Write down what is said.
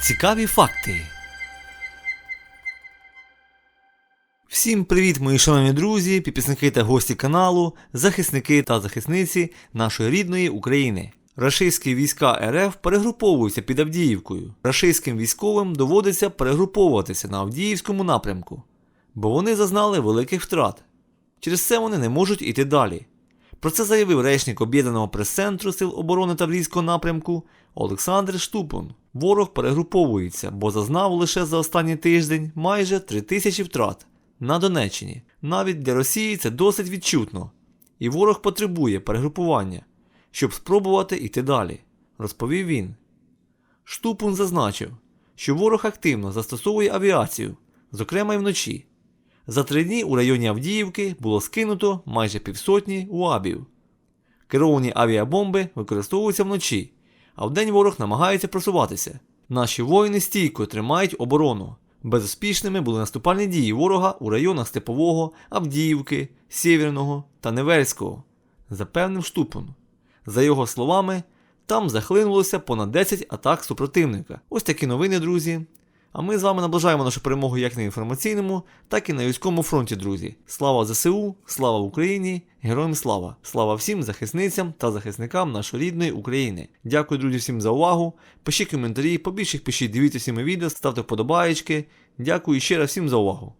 Цікаві факти. Всім привіт, мої шановні друзі, підписники та гості каналу, захисники та захисниці нашої рідної України. Рашистські війська РФ перегруповуються під Авдіївкою. Рашистським військовим доводиться перегруповуватися на Авдіївському напрямку, бо вони зазнали великих втрат. Через це вони не можуть іти далі. Про це заявив речник об'єднаного прес-центру Сил оборони Таврійського напрямку Олександр Штупун. Ворог перегруповується, бо зазнав лише за останній тиждень майже 3 тисячі втрат на Донеччині. Навіть для Росії це досить відчутно. І ворог потребує перегрупування, щоб спробувати йти далі, розповів він. Штупун зазначив, що ворог активно застосовує авіацію, зокрема й вночі. За три дні у районі Авдіївки було скинуто майже півсотні УАБів. Керовані авіабомби використовуються вночі, а вдень ворог намагається просуватися. Наші воїни стійко тримають оборону. Безуспішними були наступальні дії ворога у районах Степового, Авдіївки, Сєвєрного та Невельського, запевнив Штупун. За його словами, там захлинулося понад 10 атак супротивника. Ось такі новини, друзі. А ми з вами наближаємо нашу перемогу як на інформаційному, так і на військовому фронті, друзі. Слава ЗСУ, слава Україні, героям слава! Слава всім захисницям та захисникам нашої рідної України. Дякую, друзі, всім за увагу. Пишіть коментарі, побільше пишіть, дивіться всі мої відео, ставте вподобаєчки. Дякую ще раз всім за увагу.